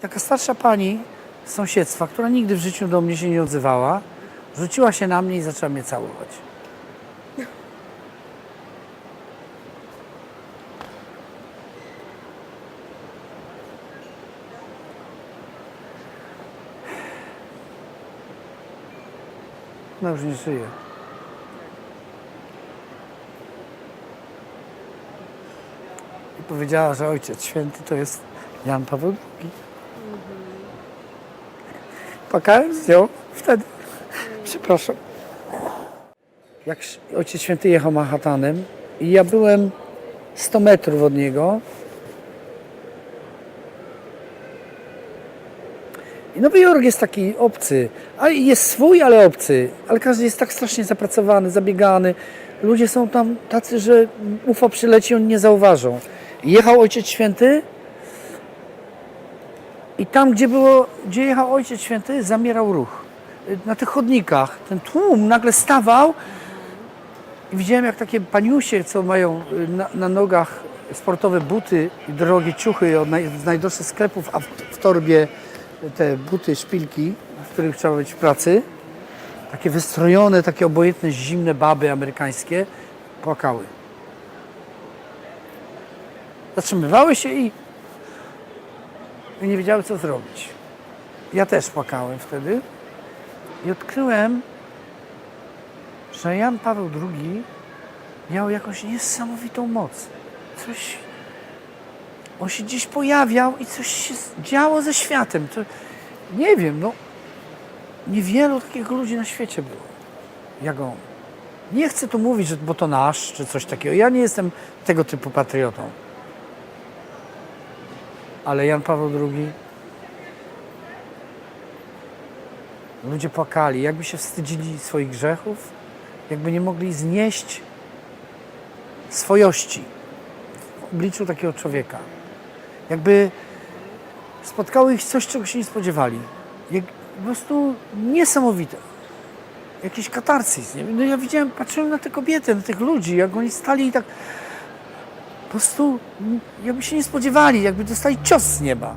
Taka starsza pani z sąsiedztwa, która nigdy w życiu do mnie się nie odzywała, rzuciła się na mnie i zaczęła mnie całować. No już nie żyje. I powiedziała, że Ojciec Święty to jest Jan Paweł II. Płakałem z nią wtedy. Przepraszam. Jak Ojciec Święty jechał Manhattanem i ja byłem 100 metrów od niego. I Nowy Jork jest taki obcy, a jest swój, ale obcy, ale każdy jest tak strasznie zapracowany, zabiegany. Ludzie są tam tacy, że UFO przyleci, oni nie zauważą. Jechał Ojciec Święty i tam, gdzie, było, gdzie jechał Ojciec Święty, zamierał ruch. Na tych chodnikach ten tłum nagle stawał i widziałem, jak takie paniusie, co mają y, na, na nogach sportowe buty i drogie ciuchy od naj, z najdroższych sklepów, a w, w torbie te buty, szpilki, w których trzeba być w pracy, takie wystrojone, takie obojętne, zimne baby amerykańskie, płakały. Zatrzymywały się i, i nie wiedziały, co zrobić. Ja też płakałem wtedy i odkryłem, że Jan Paweł II miał jakąś niesamowitą moc. Coś. On się gdzieś pojawiał i coś się działo ze światem. To, nie wiem, no. Niewielu takich ludzi na świecie było, jak on. Nie chcę tu mówić, że bo to nasz, czy coś takiego. Ja nie jestem tego typu patriotą. Ale Jan Paweł II. Ludzie płakali, jakby się wstydzili swoich grzechów, jakby nie mogli znieść swojości w obliczu takiego człowieka. Jakby spotkało ich coś, czego się nie spodziewali. Jak, po prostu niesamowite. Jakiś wiem. No ja widziałem, patrzyłem na te kobiety, na tych ludzi, jak oni stali i tak po prostu mm, jakby się nie spodziewali, jakby dostali cios z nieba.